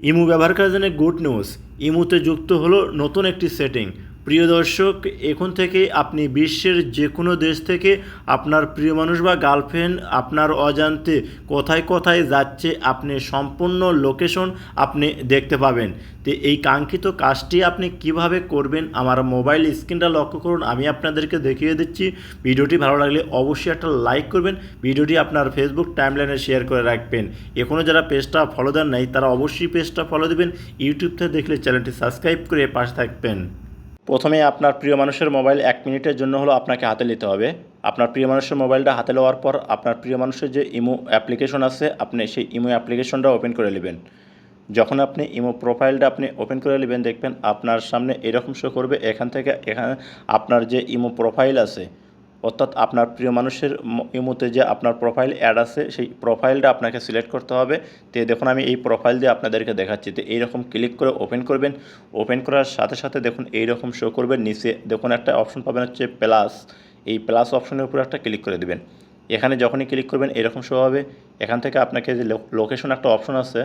ইমু ব্যবহারকারীর জন্য গুড নিউজ। ইমুতে যুক্ত হলো নতুন একটি সেটিং প্রিয় দর্শক, এখন থেকে আপনি বিশ্বের যে কোনো দেশ থেকে আপনার প্রিয় মানুষ বা গার্লফ্রেন্ড আপনার অজান্তে কোথায় কোথায় যাচ্ছে, আপনি সম্পূর্ণ লোকেশন আপনি দেখতে পাবেন। তো এই কাঙ্ক্ষিত কাজটি আপনি কীভাবে করবেন, আমার মোবাইল স্ক্রিনটা লক্ষ্য করুন, আমি আপনাদেরকে দেখিয়ে দিচ্ছি। ভিডিওটি ভালো লাগলে অবশ্যই একটা লাইক করবেন, ভিডিওটি আপনার ফেসবুক টাইমলাইনে শেয়ার করে রাখবেন। এখনও যারা পেজটা ফলো দেন নাই, তারা অবশ্যই পেজটা ফলো দেবেন, ইউটিউব থেকে দেখলে চ্যানেলটি সাবস্ক্রাইব করে পাশে থাকবেন। প্রথমে আপনার প্রিয় মানুষের মোবাইল এক মিনিটের জন্য হলো আপনাকে হাতে নিতে হবে। আপনার প্রিয় মানুষের মোবাইলটা হাতে নেওয়ার পর আপনার প্রিয় মানুষের যে ইমো অ্যাপ্লিকেশন আছে, আপনি সেই ইমো অ্যাপ্লিকেশনটা ওপেন করে নেবেন। যখন আপনি ইমো প্রোফাইলটা আপনি ওপেন করে নেবেন, দেখবেন আপনার সামনে এরকম শো করবে। এখান থেকে এখানে আপনার যে ইমো প্রোফাইল আছে অর্থাৎ আপনার প্রিয় মানুষের ইমোতে যে আপনার প্রোফাইল অ্যাড আছে, সেই প্রোফাইলটা আপনাকে সিলেক্ট করতে হবে। তো দেখুন, আমি এই প্রোফাইল দিয়ে আপনাদেরকে দেখাচ্ছি। তো এইরকম ক্লিক করে ওপেন করবেন। ওপেন করার সাথে সাথে দেখুন, এইরকম শো করবেন। নিচে দেখুন, একটা অপশন পাবেন হচ্ছে প্লাস এই প্লাস অপশনের উপর একটা ক্লিক করে দেবেন। এখানে যখনই ক্লিক করবেন এরকম শো হবে। এখান থেকে আপনাকে যে লোকেশন একটা অপশন আছে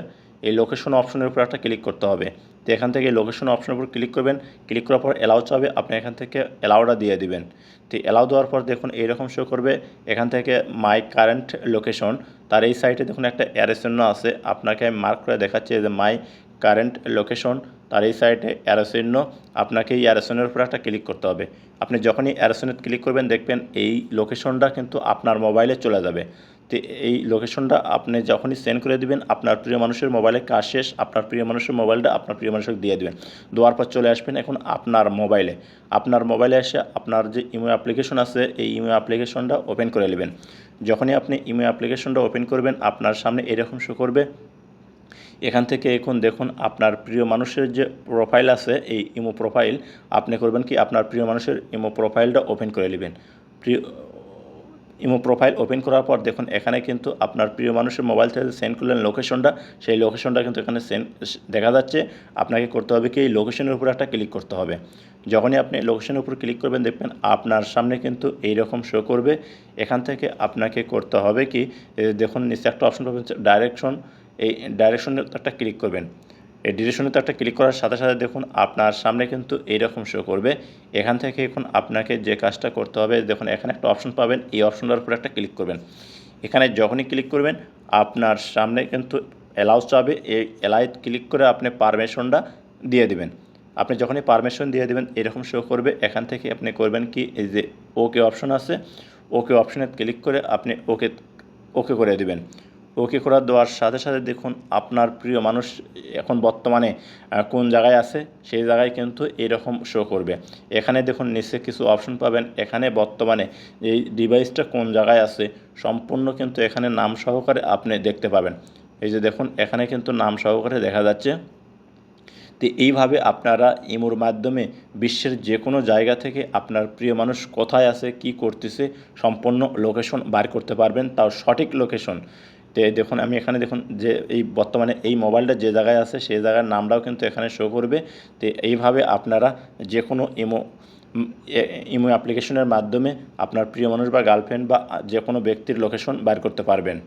এই লোকেশন অপশনের উপর একটা ক্লিক করতে হবে। তো এখান থেকে লোকেশন অপশনের উপর ক্লিক করবেন। ক্লিক করার পর অ্যালাউ চাবে, আপনি এখান থেকে অ্যালাউটা দিয়ে দিবেন। তো অ্যালাউ দেওয়ার পর দেখুন এইরকম শো করবে। এখান থেকে মাই কারেন্ট লোকেশন তার এই সাইটে দেখুন একটা অ্যারো আছে। আপনাকে আমি মার্ক করে দেখাচ্ছে যে মাই কারেন্ট লোকেশন তার এই সাইটে অ্যারোচিহ্ন আপনাকে এই অ্যারোসনের উপর একটা ক্লিক করতে হবে। আপনি যখনই অ্যারোসনে ক্লিক করবেন, দেখবেন এই লোকেশনটা কিন্তু আপনার মোবাইলে চলে যাবে। তো এই লোকেশনটা আপনি যখনই সেন্ড করে দিবেন, আপনার প্রিয় মানুষের মোবাইলে কাজ শেষ, আপনার প্রিয় মানুষের মোবাইলটা আপনার প্রিয় মানুষকে দিয়ে দিবেন। দেওয়ার পর চলে আসবেন এখন আপনার মোবাইলে আপনার মোবাইলে এসে আপনার যে ইমো অ্যাপ্লিকেশন আছে, এই ইমো অ্যাপ্লিকেশনটা ওপেন করে নেবেন। যখনই আপনি ইমো অ্যাপ্লিকেশনটা ওপেন করবেন, আপনার সামনে এরকম শো করবে। এখান থেকে এখন দেখুন, আপনার প্রিয় মানুষের যে প্রোফাইল আছে, এই ইমো প্রোফাইল আপনি করবেন কি, আপনার প্রিয় মানুষের ইমো প্রোফাইলটা ওপেন করে নেবেন। প্রিয় ইমো প্রোফাইল ওপেন করার পর দেখুন, এখানে কিন্তু আপনার প্রিয় মানুষের মোবাইল থেকে সেন্ড করলেন লোকেশনটা সেই লোকেশনটা কিন্তু এখানে সেন্ড দেখা যাচ্ছে। আপনাকে করতে হবে কি এই লোকেশনের উপর একটা ক্লিক করতে হবে। যখনই আপনি লোকেশনের উপর ক্লিক করবেন, দেখবেন আপনার সামনে কিন্তু এই রকম শো করবে। এখান থেকে আপনাকে করতে হবে কি দেখুন, নিচে একটা অপশন পাবেন ডাইরেকশন এই ডাইরেকশনে একটা ক্লিক করবেন। এই ডিরেকশনে তো একটা ক্লিক করার সাথে সাথে দেখুন আপনার সামনে কিন্তু এইরকম শো করবে। এখান থেকে এখন আপনাকে যে কাজটা করতে হবে, দেখুন এখানে একটা অপশন পাবেন। এই অপশনটার উপর একটা ক্লিক করবেন। এখানে যখনই ক্লিক করবেন, আপনার সামনে কিন্তু অ্যালাউস চাবে। এই অ্যালাই ক্লিক করে আপনি পারমিশনটা দিয়ে দিবেন। আপনি যখনই পারমিশন দিয়ে দেবেন, এরকম শো করবে। এখান থেকে আপনি করবেন কি, এই যে ওকে অপশন আছে ওকে অপশনে ক্লিক করে আপনি ওকে ওকে করে দিবেন। ওকে করা দেওয়ার সাথে সাথে দেখুন আপনার প্রিয় মানুষ এখন বর্তমানে কোন জায়গায় আছে? সেই জায়গায় কিন্তু এরকম শো করবে। এখানে দেখুন নিচে কিছু অপশন পাবেন। এখানে বর্তমানে এই ডিভাইসটা কোন জায়গায় আছে, সম্পূর্ণ কিন্তু এখানে নাম সহকারে আপনি দেখতে পাবেন। এই যে দেখুন, এখানে কিন্তু নাম সহকারে দেখা যাচ্ছে। তো এইভাবে আপনারা ইমোর মাধ্যমে বিশ্বের যে কোনো জায়গা থেকে আপনার প্রিয় মানুষ কোথায় আছে, কি করতেছে, সম্পূর্ণ লোকেশন বার করতে পারবেন। তাও সঠিক লোকেশন তো দেখুন, আমি এখানে দেখুন যে এই বর্তমানে এই মোবাইলটা যে জায়গায় আছে সেই জায়গার নামটাও কিন্তু এখানে শো করবে। তো এইভাবে আপনারা যে কোনো ইমো ইমো অ্যাপ্লিকেশনের মাধ্যমে আপনার প্রিয় মানুষ বা গার্লফ্রেন্ড বা যে কোনো ব্যক্তির লোকেশন বার করতে পারবেন।